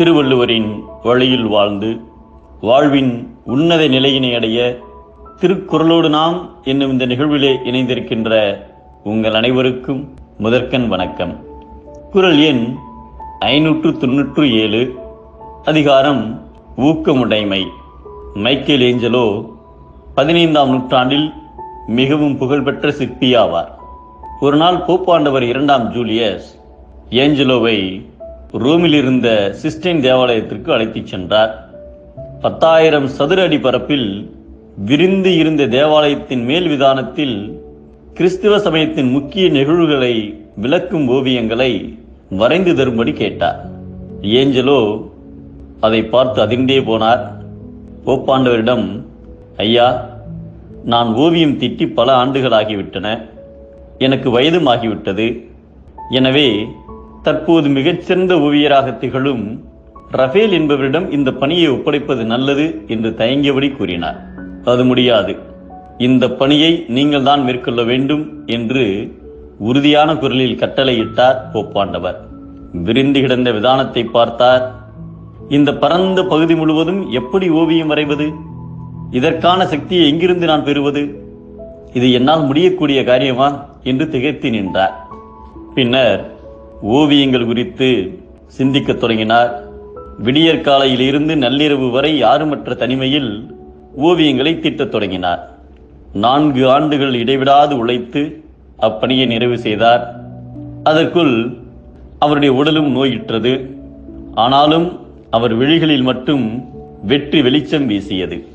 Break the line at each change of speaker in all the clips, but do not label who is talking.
திருவள்ளுவரின் வழியில் வாழ்ந்து வாழ்வின் உன்னத நிலையினை அடைய திருக்குறளோடு நாம் என்னும் இந்த நிகழ்விலே இணைந்திருக்கின்ற உங்கள் அனைவருக்கும் முதற்கண் வணக்கம். குறள் எண் ஐநூற்று தொன்னூற்று ஏழு. அதிகாரம் ஊக்கமுடைமை. மைக்கேல் ஏஞ்சலோ பதினைந்தாம் நூற்றாண்டில் மிகவும் புகழ்பெற்ற சிற்பியாவார். ஒரு நாள் போப்பாண்டவர் இரண்டாம் ஜூலியஸ் ஏஞ்சலோவை ரோமில் இருந்த சிஸ்டைன் தேவாலயத்திற்கு அழைத்துச் சென்றார். பத்தாயிரம் சதுர அடி பரப்பில் விரிந்து இருந்த தேவாலயத்தின் மேல் விதானத்தில் கிறிஸ்துவ சமயத்தின் முக்கிய நிகழ்வுகளை விளக்கும் ஓவியங்களை வரைந்து தரும்படி கேட்டார். ஏஞ்சலோ அதை பார்த்து அதிர்ந்தே போனார். போப்பாண்டவரிடம் ஐயா நான் ஓவியம் தீட்டி பல ஆண்டுகளாகிவிட்டன. எனக்கு வயதும் ஆகிவிட்டது. எனவே தற்போது மிகச்சிறந்த ஓவியராக திகழும் ரஃபேல் என்பவரிடம் இந்த பணியை ஒப்படைப்பது நல்லது என்று தயங்கியபடி கூறினார். அது முடியாது. இந்த பணியை நீங்கள் தான் மேற்கொள்ள வேண்டும் என்று உறுதியான குரலில் கட்டளையிட்டார் போப்பாண்டவர். விரிந்து கிடந்த விதானத்தை பார்த்தார். இந்த பரந்த பகுதி முழுவதும் எப்படி ஓவியம் வரைவது? இதற்கான சக்தியை எங்கிருந்து நான் பெறுவது? இது என்னால் முடியக்கூடிய காரியமா? என்று திகைத்து நின்றார். பின்னர் ஓவியங்கள் குறித்து சிந்திக்கத் தொடங்கினார். விடியற் காலையிலிருந்து நள்ளிரவு வரை யாருமற்ற தனிமையில் ஓவியங்களை தீட்டத் தொடங்கினார். நான்கு ஆண்டுகள் இடைவிடாது உழைத்து அப்பணியை நிறைவு செய்தார். அதற்குள் அவருடைய உடலும் நோயிற்றது. ஆனாலும் அவர் விழிகளில் மட்டும் வெற்றி வெளிச்சம் வீசியது.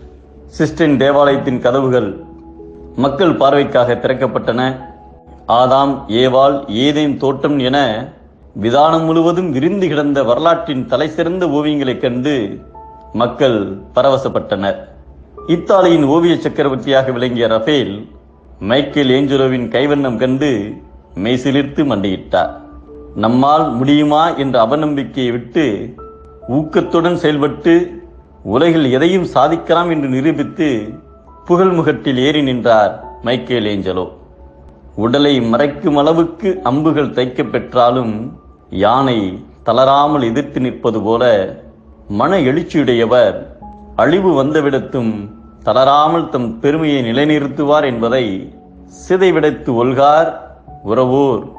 சிஸ்டின் தேவாலயத்தின் கதவுகள் மக்கள் பார்வைக்காக திறக்கப்பட்டன. ஆதாம் ஏவாள் ஏதேன் தோட்டம் என விதானம் முழுவதும் விரிந்து கிடந்த வரலாற்றின் தலைசிறந்த ஓவியங்களைக் கண்டு மக்கள் பரவசப்பட்டனர். இத்தாலியின் ஓவிய சக்கரவர்த்தியாக விளங்கிய ரஃபேல் மைக்கேல் ஏஞ்சலோவின் கைவண்ணம் கண்டு மெய்சிலிர்த்து மண்டியிட்டார். நம்மால் முடியுமா? என்ற அவநம்பிக்கையை விட்டு ஊக்கத்துடன் செயல்பட்டு உலகில் எதையும் சாதிக்கலாம் என்று நிரூபித்து புகழ்முகட்டில் ஏறி நின்றார் மைக்கேல் ஏஞ்சலோ. உடலை மறைக்கும் அளவுக்கு அம்புகள் தைக்கப் பெற்றாலும் யானை தளராமல் எதிர்த்து நிற்பது போல மன எழுச்சியுடையவர் அழிவு வந்தவிடத்தும் தளராமல் தம் பெருமையை நிலைநிறுத்துவார் என்பதை சிதைவிடத்து ஒல்கார் உறவோர்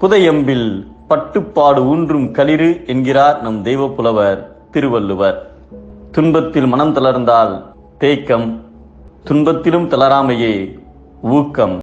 புதையம்பில் பட்டுப்பாடு ஊன்றும் களிறு என்கிறார் நம் தெய்வப்புலவர் திருவள்ளுவர். துன்பத்தில் மனம் தளர்ந்தால் தேக்கம் துன்பத்திலும் தளராமையே ஊக்கம்.